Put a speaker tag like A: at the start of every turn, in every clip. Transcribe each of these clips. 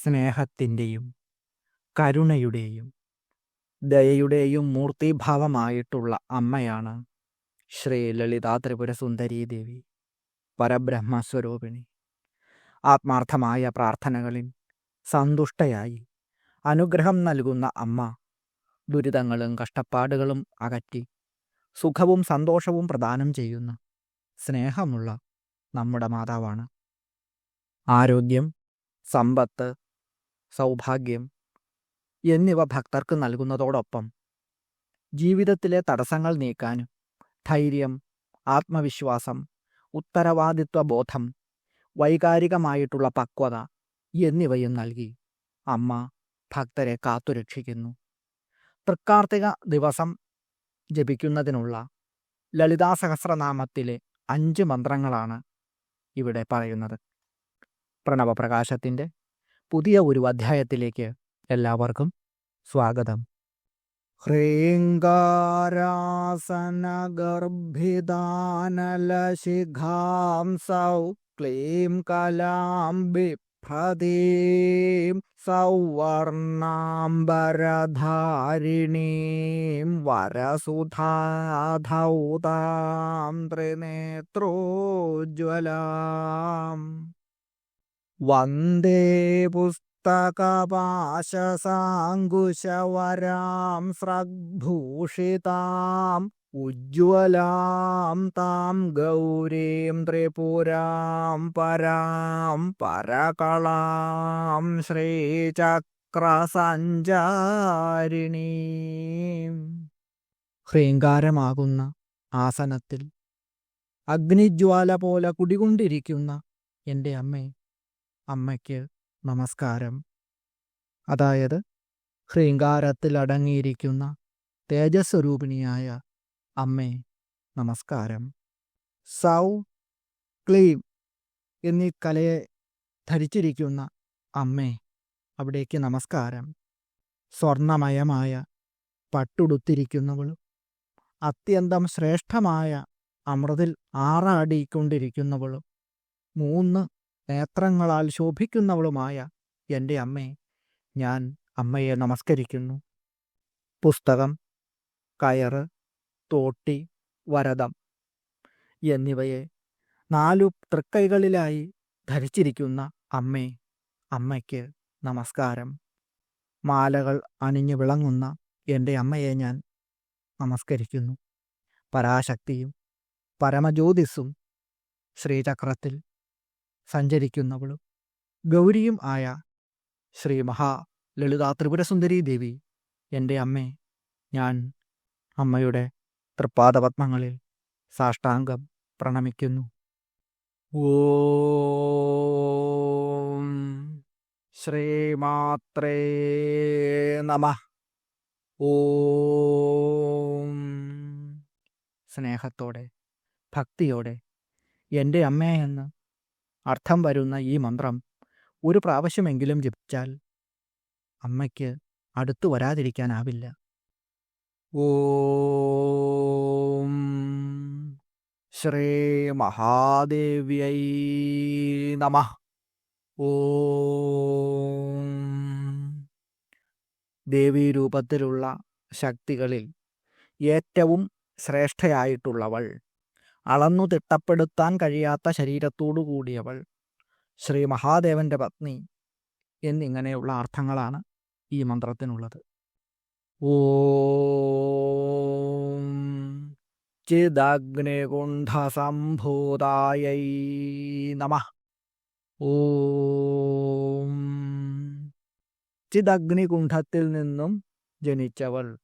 A: സ്നേഹത്തിന്റെയും കരുണയുടെയും ദയയുടെയും മൂർത്തിഭാവമായിട്ടുള്ള അമ്മയാണ് ശ്രീ ലളിതാ ത്രിപുര സുന്ദരീ ദേവി പരബ്രഹ്മസ്വരൂപിണി. ആത്മാർത്ഥമായ പ്രാർത്ഥനകളിൽ സന്തുഷ്ടയായി അനുഗ്രഹം നൽകുന്ന അമ്മ ദുരിതങ്ങളും കഷ്ടപ്പാടുകളും അകറ്റി സുഖവും സന്തോഷവും പ്രദാനം ചെയ്യുന്ന സ്നേഹമുള്ള നമ്മുടെ മാതാവാണ്. ആരോഗ്യം സമ്പത്ത് സൗഭാഗ്യം എന്നിവ ഭക്തർക്ക് നൽകുന്നതോടൊപ്പം ജീവിതത്തിലെ തടസ്സങ്ങൾ നീക്കാനും ധൈര്യം ആത്മവിശ്വാസം ഉത്തരവാദിത്വ ബോധം വൈകാരികമായിട്ടുള്ള പക്വത എന്നിവയും നൽകി അമ്മ ഭക്തരെ കാത്തുരക്ഷിക്കുന്നു. തൃക്കാർത്തിക ദിവസം ജപിക്കുന്നതിനുള്ള ലളിതാ സഹസ്രനാമത്തിലെ അഞ്ച് മന്ത്രങ്ങളാണ് ഇവിടെ പറയുന്നത്. പ്രണവപ്രകാശത്തിന്റെ പുതിയ ഒരു അധ്യായത്തിലേക്ക് എല്ലാവർക്കും സ്വാഗതം. ഹ്രീങ്കാരാസനഗർഭിദാനലശിഖാം സൗ ക്ലീം കലാം ബിഭ്രതീം സൗവർണാംബരധാരിണീം വരസുധാധൗതാം ത്രിനേത്രോജ്വലാം. വന്ദേ പുസ്തകപാശസാങ്കുശവരാം സ്രഗ്ഭൂഷിതാം ഉജ്ജ്വലാം താം ഗൗരീം ത്രിപുരാം പരാം പരകളാം ശ്രീചക്രസഞ്ചാരിണീം. ഹ്രീങ്കാരമാകുന്ന ആസനത്തിൽ അഗ്നിജ്വാല പോലെ കുടികൊണ്ടിരിക്കുന്ന എന്റെ അമ്മേ അമ്മയ്ക്ക് നമസ്കാരം. അതായത് ഹ്രീങ്കാരത്തിൽ അടങ്ങിയിരിക്കുന്ന തേജസ്വരൂപിണിയായ അമ്മേ നമസ്കാരം. സൗ ക്ലീം എന്നീ കലയെ ധരിച്ചിരിക്കുന്ന അമ്മേ അവിടേക്ക് നമസ്കാരം. സ്വർണമയമായ പട്ടുടുത്തിരിക്കുന്നവളും അത്യന്തം ശ്രേഷ്ഠമായ അമൃതിൽ ആറാടിക്കൊണ്ടിരിക്കുന്നവളും മൂന്ന് നേത്രങ്ങളാൽ ശോഭിക്കുന്നവളുമായ എന്റെ അമ്മേ ഞാൻ അമ്മയെ നമസ്കരിക്കുന്നു. പുസ്തകം കയറ് തോട്ടി വരദം എന്നിവയെ നാലു തൃക്കൈകളിലായി ധരിച്ചിരിക്കുന്ന അമ്മേ അമ്മയ്ക്ക് നമസ്കാരം. മാലകൾ അണിഞ്ഞു വിളങ്ങുന്ന എന്റെ അമ്മയെ ഞാൻ നമസ്കരിക്കുന്നു. പരാശക്തിയും പരമജ്യോതിസും ശ്രീചക്രത്തിൽ സഞ്ചരിക്കുന്നവളും. ഗൗരിയും ആയ ശ്രീ മഹാ ലളിതാ ത്രിപുരസുന്ദരി ദേവി എന്റെ അമ്മേ ഞാൻ അമ്മയുടെ തൃപ്പാദപത്മങ്ങളിൽ സാഷ്ടാംഗം പ്രണമിക്കുന്നു. ഓം ശ്രീമാത്രേ നമ. ഓം. സ്നേഹത്തോടെ ഭക്തിയോടെ എന്റെ അമ്മയെന്ന് അർത്ഥം വരുന്ന ഈ മന്ത്രം ഒരു പ്രാവശ്യമെങ്കിലും ജപിച്ചാൽ അമ്മയ്ക്ക് അടുത്തു വരാതിരിക്കാനാവില്ല. ഓം ശ്രീ മഹാദേവ്യൈ നമ. ഓം ദേവീരൂപത്തിലുള്ള ശക്തികളിൽ ഏറ്റവും ശ്രേഷ്ഠയായിട്ടുള്ളവൾ അളന്നു തിട്ടപ്പെടുത്താൻ കഴിയാത്ത ശരീരത്തോടു കൂടിയവൾ ശ്രീ മഹാദേവന്റെ പത്നി എന്നിങ്ങനെയുള്ള അർത്ഥങ്ങളാണ് ഈ മന്ത്രത്തിനുള്ളത്. ഓം ചിദഗ്നികുണ്ഠസംഭൂതായൈ നമ. ഓ ചിദഗ്നികുണ്ഠത്തിൽ നിന്നും ജനിച്ചവൾ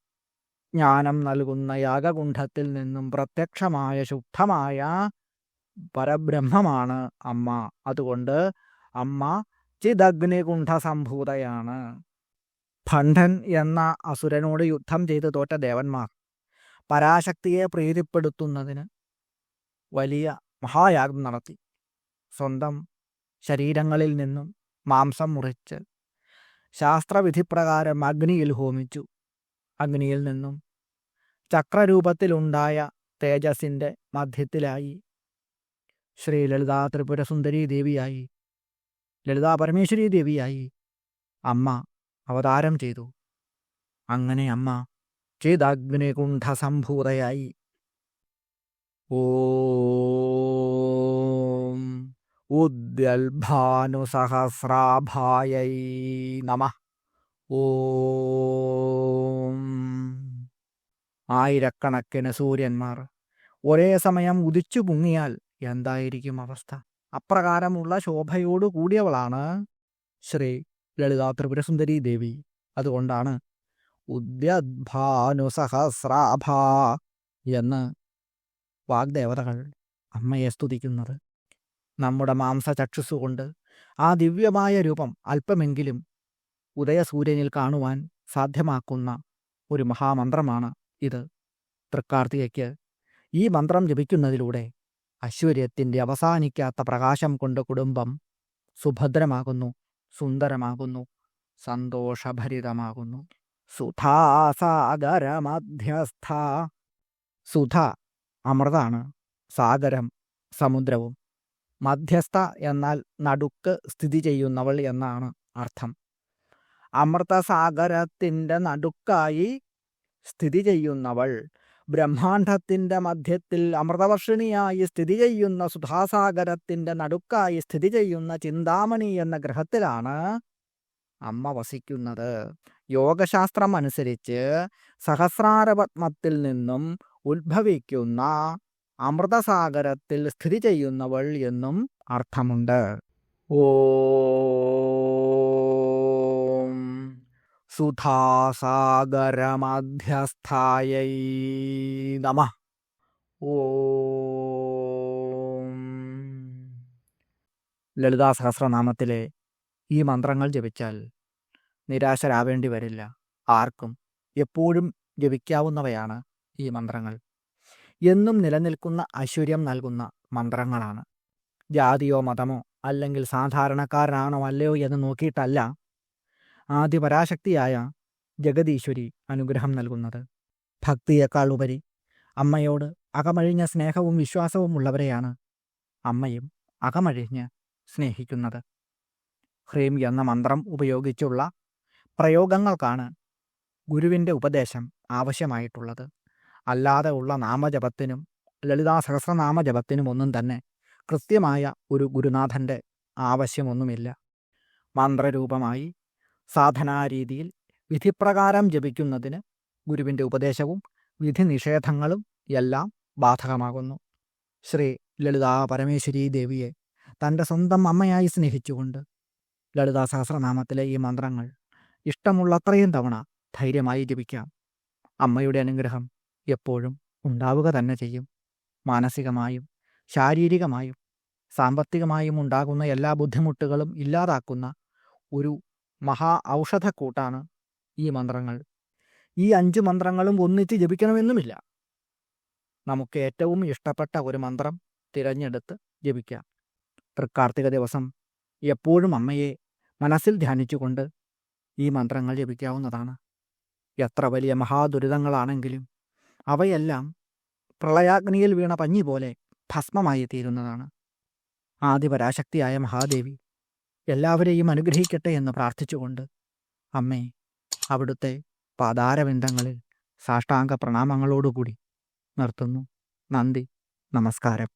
A: ജ്ഞാനം നൽകുന്ന യാഗകുണ്ഠത്തിൽ നിന്നും പ്രത്യക്ഷമായ ശുദ്ധമായ പരബ്രഹ്മമാണ് അമ്മ. അതുകൊണ്ട് അമ്മ ചിദഗ്നികുണ്ഠ സംഭൂതയാണ് ഭണ്ഡൻ എന്ന അസുരനോട് യുദ്ധം ചെയ്ത് തോറ്റ ദേവന്മാർ പരാശക്തിയെ പ്രീതിപ്പെടുത്തുന്നതിന് വലിയ മഹായാഗം നടത്തി. സ്വന്തം ശരീരങ്ങളിൽ നിന്നും മാംസം മുറിച്ച് ശാസ്ത്രവിധിപ്രകാരം അഗ്നിയിൽ ഹോമിച്ചു. അഗ്നിയിൽ നിന്നും ചക്രരൂപത്തിലുണ്ടായ തേജസ്സിന്റെ മധ്യത്തിലായി. ശ്രീ ലളിതാ ത്രിപുര സുന്ദരി ദേവിയായി. ലളിതാ പരമേശ്വരി ദേവിയായി. അമ്മ അവതാരം ചെയ്തു. അങ്ങനെ അമ്മ ചിദഗ്നികുണ്ഠ സംഭൂതയായി ഓം ഉദ്യൽഭാനുസഹസ്രാഭായൈ നമ. ഓം ആയിരക്കണക്കിന് സൂര്യന്മാർ. ഒരേ സമയം ഉദിച്ചു പൊങ്ങിയാൽ എന്തായിരിക്കും അവസ്ഥ? അപ്രകാരമുള്ള ശോഭയോടു കൂടിയവളാണ് ശ്രീ ലളിതാ ത്രിപുരസുന്ദരി ദേവി. അതുകൊണ്ടാണ് ഉദ്യദ്ഭാനുസഹസ്രാഭ എന്ന് വാഗ്ദേവതകൾ അമ്മയെ സ്തുതിക്കുന്നത്. നമ്മുടെ മാംസചക്ഷുസുകൊണ്ട് ആ ദിവ്യമായ രൂപം അല്പമെങ്കിലും ഉദയസൂര്യനിൽ കാണുവാൻ സാധ്യമാക്കുന്ന ഒരു മഹാമന്ത്രമാണ് ഇത് തൃക്കാർത്തികയ്ക്ക് ഈ മന്ത്രം ജപിക്കുന്നതിലൂടെ ഐശ്വര്യത്തിന്റെ അവസാനിക്കാത്ത പ്രകാശം കൊണ്ട് കുടുംബം സുഭദ്രമാകുന്നു സുന്ദരമാകുന്നു സന്തോഷഭരിതമാകുന്നു. സുധാസാഗരമധ്യസ്ഥ സുധ അമൃതാണ് സാഗരം സമുദ്രവും. മധ്യസ്ഥ എന്നാൽ നടുക്ക് സ്ഥിതി ചെയ്യുന്നവൾ എന്നാണ് അർത്ഥം. അമൃതസാഗരത്തിന്റെ നടുക്കായി സ്ഥിതി ചെയ്യുന്നവൾ ബ്രഹ്മാണ്ഡത്തിന്റെ മധ്യത്തിൽ അമൃതവർഷിണിയായി സ്ഥിതി ചെയ്യുന്ന സുധാസാഗരത്തിന്റെ നടുക്കായി സ്ഥിതി ചെയ്യുന്ന ചിന്താമണി എന്ന ഗ്രഹത്തിലാണ് അമ്മ വസിക്കുന്നത്. യോഗശാസ്ത്രം അനുസരിച്ച് സഹസ്രാരപത്മത്തിൽ നിന്നും ഉത്ഭവിക്കുന്ന അമൃതസാഗരത്തിൽ സ്ഥിതി ചെയ്യുന്നവൾ എന്നും അർത്ഥമുണ്ട്. ഓം സുധാസാഗരമധ്യസ്ഥായൈ നമ ഓ ലളിതാ സഹസ്രനാമത്തിലെ ഈ മന്ത്രങ്ങൾ ജപിച്ചാൽ നിരാശരാവേണ്ടി വരില്ല. ആർക്കും എപ്പോഴും ജപിക്കാവുന്നവയാണ് ഈ മന്ത്രങ്ങൾ. എന്നും നിലനിൽക്കുന്ന ഐശ്വര്യം നൽകുന്ന മന്ത്രങ്ങളാണ്. ജാതിയോ മതമോ അല്ലെങ്കിൽ സാധാരണക്കാരനാണോ അല്ലയോ എന്ന് നോക്കിയിട്ടല്ല ആദിപരാശക്തിയായ ജഗദീശ്വരി അനുഗ്രഹം നൽകുന്നത്. ഭക്തിയേക്കാൾ ഉപരി അമ്മയോട് അകമഴിഞ്ഞ സ്നേഹവും വിശ്വാസവും ഉള്ളവരെയാണ് അമ്മയും അകമഴിഞ്ഞ് സ്നേഹിക്കുന്നത്. ഹ്രീം എന്ന മന്ത്രം ഉപയോഗിച്ചുള്ള പ്രയോഗങ്ങൾക്കാണ് ഗുരുവിന്റെ ഉപദേശം ആവശ്യമായിട്ടുള്ളത്. അല്ലാതെ ഉള്ള നാമജപത്തിനും ലളിതാ സഹസ്രനാമജപത്തിനും ഒന്നും തന്നെ കൃത്യമായ ഒരു ഗുരുനാഥന്റെ ആവശ്യമൊന്നുമില്ല. മന്ത്രരൂപമായി സാധനാരീതിയിൽ വിധിപ്രകാരം ജപിക്കുന്നതിന് ഗുരുവിന്റെ ഉപദേശവും വിധി നിഷേധങ്ങളും എല്ലാം ബാധകമാകുന്നു. ശ്രീ ലളിതാ പരമേശ്വരി ദേവിയെ തന്റെ സ്വന്തം അമ്മയായി സ്നേഹിച്ചുകൊണ്ട് ലളിതാ സഹസ്രനാമത്തിലെ ഈ മന്ത്രങ്ങൾ ഇഷ്ടമുള്ളത്രയും തവണ ധൈര്യമായി ജപിക്കാം. അമ്മയുടെ അനുഗ്രഹം എപ്പോഴും ഉണ്ടാവുക തന്നെ ചെയ്യും. മാനസികമായും ശാരീരികമായും സാമ്പത്തികമായും ഉണ്ടാകുന്ന എല്ലാ ബുദ്ധിമുട്ടുകളും ഇല്ലാതാക്കുന്ന ഒരു മഹാ ഔഷധക്കൂട്ടാണ് ഈ മന്ത്രങ്ങൾ. ഈ അഞ്ച് മന്ത്രങ്ങളും ഒന്നിച്ച് ജപിക്കണമെന്നുമില്ല. നമുക്ക് ഏറ്റവും ഇഷ്ടപ്പെട്ട ഒരു മന്ത്രം തിരഞ്ഞെടുത്ത് ജപിക്കാം. തൃക്കാർത്തിക ദിവസം എപ്പോഴും അമ്മയെ മനസ്സിൽ ധ്യാനിച്ചുകൊണ്ട് ഈ മന്ത്രങ്ങൾ ജപിക്കാവുന്നതാണ്. എത്ര വലിയ മഹാദുരിതങ്ങളാണെങ്കിലും അവയെല്ലാം പ്രളയാഗ്നിയിൽ വീണ പഞ്ഞി പോലെ ഭസ്മമായി തീരുന്നതാണ്. ആദിപരാശക്തിയായ മഹാദേവി എല്ലാവരെയും അനുഗ്രഹിക്കട്ടെ എന്ന് പ്രാർത്ഥിച്ചുകൊണ്ട് അമ്മേ അവിടുത്തെ പാതാരവിന്ദങ്ങളിൽ സാഷ്ടാംഗ പ്രണാമങ്ങളോടുകൂടി നിർത്തുന്നു. നന്ദി. നമസ്കാരം.